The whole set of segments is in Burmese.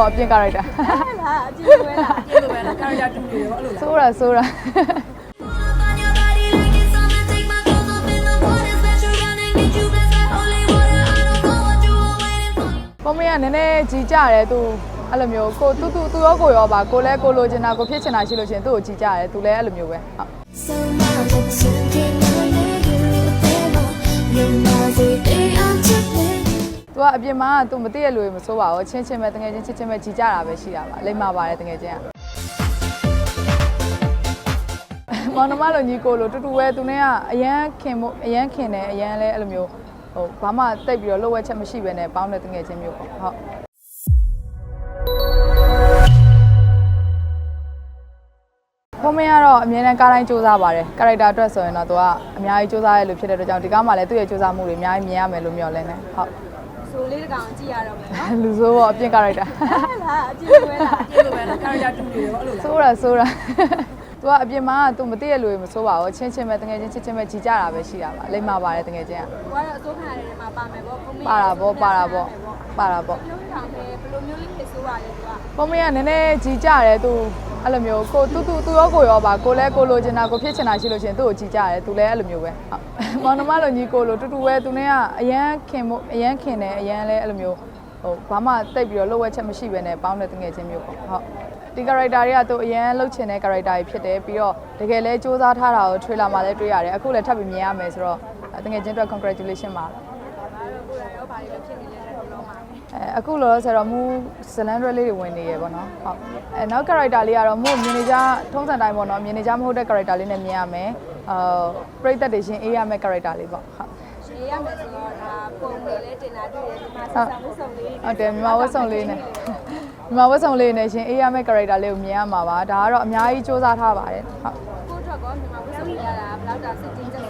ပေါ့အပြင်ကာရိုက်တာအဲ့ဒါအကြည့်ဝဲလားအကြည့်ဝဲလားကာရီယာတူတွေရောအဲ့လိုလားဆိုးတာဆိုးတာ On your body like it's summer, take my clothes off in the water, splash around and get you blessed like holy water. I don't know what you were waiting for. ပုံမရနည်းနည်းကြီးကြတယ်သူအဲ့လိုမျိုးကိုသူသူသူရောကိုရောပါကိုလဲကိုလိုချင်တာကိုဖြစ်ချင်တာရှိလို့ရှရင်သူ့ကိုကြီးကြတယ်သူလဲအဲ့လိုမျိုးပဲဟုတ် So much I'm sinking on you, အပြင်မှာသူမသိရလို့မဆိုးပါဘူးချင်းချင်းပဲတကယ်ချင်းချင်းချင်းပဲကြီးကြတာပဲရှိတာပါလိမ့်မာပါတယ်တကယ်ချင်းကမောင်နှမလိုညီကိုလိုတူတူပဲသူနဲ့ကအရန်ခင်မို့အရန်ခင်တယ်အရန်လဲအဲ့လိုမျိုးဟိုဘာမှတိတ်ပြီးတော့လှုပ်ဝက်ချက်မရှိဘဲနဲ့ပေါင်းတဲ့တကယ်ချင်းမျိုးပေါ့ဟုတ်ဖုံးမရတော့အမြဲတမ်းကားတိုင်းစူးစမ်းပါတယ်ကာရိုက်တာအတွက်ဆိုရင်တော့သူကအများကြီးစူးစမ်းရလို့ဖြစ်တဲ့အတွက်ကြောင့်ဒီကားမှာလည်းသူ့ရဲ့စူးစမ်းမှုတွေအများကြီးမြင်ရမယ်လို့မျှော်လင့်တယ်ဟုတ် ဆိုလေးတကောင်ကြည့်ရတော့မယ်နော်လူဆိုးပေါ့အပြင်ကာရိုက်တာအဲ့ဒါအကြည့်ဝဲလားအကြည့်ဝဲလားကာရီယာတူတွေရောအဲ့လိုလားဆိုးတာဆိုးတာသူကအပြင်မှာသူမသိရလို့မဆိုးပါဘူးချင်းချင်းပဲတကယ်ချင်းချင်းချင်းပဲကြီးကြတာပဲရှိတာပါလိမ့်မာပါတယ်တကယ်ချင်းကကိုကတော့အစိုးခံရတဲ့နေရာမှာပါမယ်ပေါ့ကိုမေးပါတာပေါ့ပါတာပေါ့ပါတာပေါ့လုံးထောင်ပဲဘယ်လိုမျိုးလေးဖြစ်ဆိုးပါလဲသူက ပုံမရနည်းနည်းကြီးကြတယ်သူ အဲ့လိုမျိုးကိုသူသူသူရောကိုရောပါကိုလဲကိုလိုချင်တာကိုဖြစ်ချင်တာရှိလို့ရှရင်သူ့ကိုကြီးကြတယ်သူလဲအဲ့လိုမျိုးပဲဟုတ်မောင်နှမလိုညီကိုလိုတူတူပဲသူနဲ့ကအရန်ခင်မို့အရန်ခင်တယ်အရန်လဲအဲ့လိုမျိုးဟိုဘာမှတိတ်ပြီးတော့လှုပ်ဝက်ချက်မရှိဘဲနဲ့ပေါင်းတဲ့တကယ်ချင်းမျိုးပေါ့ဟုတ်ဒီ character တွေကသူအရန်လှုပ်ချင်တဲ့ character တွေဖြစ်တယ်ပြီးတော့တကယ်လဲစူးစမ်းထားတာကို trailer မှာလည်းတွေ့ရတယ်အခုလည်းထပ်ပြီးမြင်ရမယ်ဆိုတော့တကယ်ချင်းအတွက် congratulation ပါအဲ့တော့ကိုယ်ရောဘာတွေလုပ်ဖြစ်နေလဲတော့လုံးပါမယ် အဲအခုလောလောဆယ်တော့မူဇလန်ဒရက်လေးတွေဝင်နေရပေါ့နော်ဟုတ်အဲနောက် character လေးကတော့မူမြင်နေကြထုံးစံတိုင်းပေါ့နော်မြင်နေကြမဟုတ်တဲ့ character လေးနဲ့မြင်ရမယ်အာပရိသတ်တွေရှင်အေးရမယ့် character လေးပေါ့ဟုတ်ရှင်းရမယ်ဆိုတော့ဒါပုံတွေလည်းတင်တာတွေ့တယ်ဒီမှာဆက်ဆံမှုစုံလေးဟုတ်တယ်မြန်မာဝတ်စုံလေးနဲ့မြန်မာဝတ်စုံလေးနဲ့ရှင်အေးရမယ့် character လေးကိုမြင်ရမှာပါဒါကတော့အများကြီးစူးစမ်းထားပါတယ်ဟုတ်ကိုထွက်ကောမြန်မာဝတ်စုံရတာဘယ်တော့တာစစ်ချင်းချက်စီ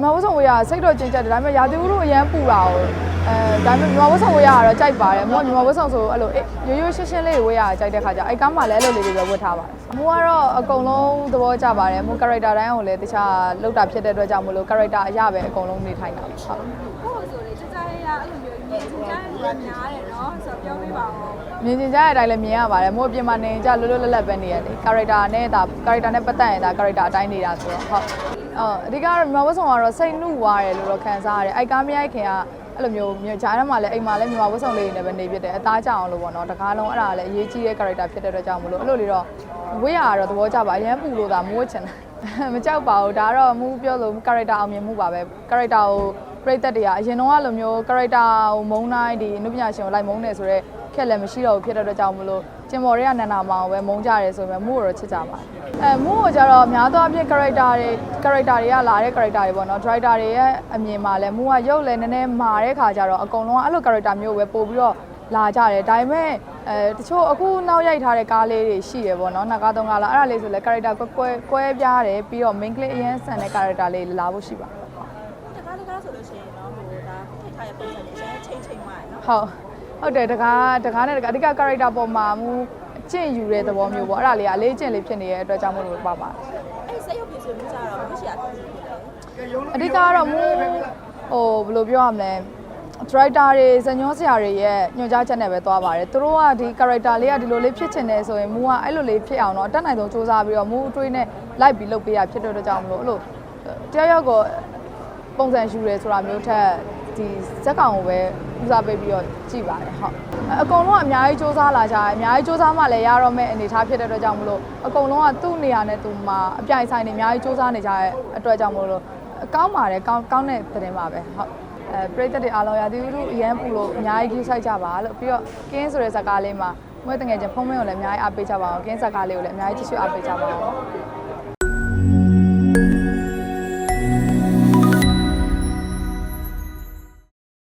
မြန်မာဝတ်စုံဝေးရစိတ်တော့ကျဉ်ကျက်တယ်ဒါပေမဲ့ရာသီဥတုအရန်ပူတာကိုအဲဒါပေမဲ့မြန်မာဝတ်စုံဝေးရကတော့ကြိုက်ပါတယ်မို့ကမြန်မာဝတ်စုံဆိုအဲ့လိုအေးရိုးရိုးရှင်းရှင်းလေးဝေးရကြိုက်တဲ့ခါကျအဲ့ကားမှလည်းအဲ့လိုလေးတွေပဲဝတ်ထားပါတယ်မို့ကတော့အကုန်လုံးသဘောကျပါတယ်မို့ character တိုင်းကိုလည်းတခြားလောက်တာဖြစ်တဲ့အတွက်ကြောင့်မလို့ character အရပဲအကုန်လုံးနေထိုင်တာဟုတ်ကိုယ်ဆိုလေချက်ချက်ရအဲ့လိုမျိုးညင်ချင်ကြတဲ့လူကများတယ်နော်ဆိုတော့ပြောပြပါဦးမြင်ကျင်ကြတဲ့အတိုင်းလည်းမြင်ရပါတယ်မို့အပြင်မှာနေကြလွတ်လွတ်လပ်လပ်ပဲနေရတယ် character နဲ့ဒါ character နဲ့ပတ်သက်ရင်ဒါ character အတိုင်းနေတာဆိုတော့ဟုတ် အော်အဓိကတော့မြန်မာဝတ်ဆောင်ကတော့စိတ်နှုတ်ွားတယ်လို့တော့ခံစားရတယ်အိုက်ကားမရိုက်ခင်ကအဲ့လိုမျိုးမြို့ဂျားထဲမှာလည်းအိမ်မှာလည်းမြန်မာဝတ်ဆောင်လေးတွေနဲ့ပဲနေဖြစ်တယ်အသားကြအောင်လို့ပေါ့နော်တကားလုံးအဲ့ဒါလည်းအရေးကြီးတဲ့ character ဖြစ်တဲ့အတွက်ကြောင့်မလို့အဲ့လိုလေးတော့ဝေးရတော့သဘောကျပါအရင်ပူလို့သာမိုးချင်တာမကြောက်ပါဘူးဒါကတော့မူပြောလို့ character အောင်မြင်မှုပါပဲ character ကိုပရိသတ်တွေကအရင်တော့အဲ့လိုမျိုး character ကိုမုန်းတိုင်းဒီအနုပညာရှင်ကိုလိုက်မုန်းနေဆိုတော့ ခက်လည်းမရှိတော့ဘူးဖြစ်တဲ့အတွက်ကြောင့်မလို့ကျင်မော်တွေကနန္ဒာမောင်ပဲမုန်းကြတယ်ဆိုပေမဲ့မူကိုတော့ချစ်ကြပါအဲမူကိုကျတော့များသောအားဖြင့် character တွေ character တွေကလာတဲ့ character တွေပေါ့နော် driver တွေရဲ့အမြင်မှာလည်းမူကရုပ်လည်းနည်းနည်းမာတဲ့ခါကျတော့အကုန်လုံးကအဲ့လို character မျိုးပဲပို့ပြီးတော့လာကြတယ်ဒါပေမဲ့အဲတချို့အခုနောက်ရိုက်ထားတဲ့ကားလေးတွေရှိရပေါ့နော်နှစ်ကားသုံးကားလားအဲ့ဒါလေးဆိုလဲ character ကွဲကွဲကွဲပြားတယ်ပြီးတော့ main ကလေးအရင်ဆန်တဲ့ character လေးလာဖို့ရှိပါတယ်တကားတကားဆိုလို့ရှိရင်တော့ဟိုဒါထိထားရဲ့ပုံစံနဲ့ရှင်းချိန်ချိန်မှရနော်ဟုတ် ဟုတ်တယ်တကားတကားနဲ့တကားအဓိက character ပေါ်မှာမူကျင့်ယူတဲ့သဘောမျိုးပေါ့အဲ့ဒါလေးကအလေးကျင့်လေးဖြစ်နေတဲ့အတွက်ကြောင့်မလို့ပါပါတယ်အဲ့စက်ရုပ်ပြည့်စုံမှုကြတော့ဘုရှိရဖြစ်ဖြစ်တယ်အဓိကကတော့မူဟိုဘယ်လိုပြောရမလဲ director တွေဇညောဆရာတွေရဲ့ညွှန်ကြားချက်နဲ့ပဲသွားပါတယ်သူတို့ကဒီ character လေးကဒီလိုလေးဖြစ်ချင်တယ်ဆိုရင်မူကအဲ့လိုလေးဖြစ်အောင်တော့အတက်နိုင်ဆုံးစူးစမ်းပြီးတော့မူအတွေးနဲ့လိုက်ပြီးလုပ်ပေးရဖြစ်တဲ့အတွက်ကြောင့်မလို့အဲ့လိုတယောက်ယောက်ကိုပုံစံယူရဲဆိုတာမျိုးထက် ဒီဇက်ကောင်ကိုပဲဦးစားပေးပြီးတော့ကြည့်ပါတယ်ဟုတ်အကုန်လုံးကအများကြီးစူးစမ်းလာကြတယ်အများကြီးစူးစမ်းမှလည်းရတော့မဲ့အနေအထားဖြစ်တဲ့အတွက်ကြောင့်မလို့အကုန်လုံးကသူ့နေရာနဲ့သူမှာအပြိုင်ဆိုင်နေအများကြီးစူးစမ်းနေကြတဲ့အတွက်ကြောင့်မလို့ကောင်းပါတယ်ကောင်းကောင်းတဲ့သတင်းပါပဲဟုတ်အဲပရိသတ်တွေအားလုံးရာသီဥတုအရန်ပူလို့အများကြီးကြီးဆိုင်ကြပါလို့ပြီးတော့ကင်းဆိုတဲ့ဇာတ်ကားလေးမှာမွေးတငယ်ချင်းဖုံးမင်းကိုလည်းအများကြီးအားပေးကြပါအောင်ကင်းဇာတ်ကားလေးကိုလည်းအများကြီးကြည့်ရှုအားပေးကြပါအောင်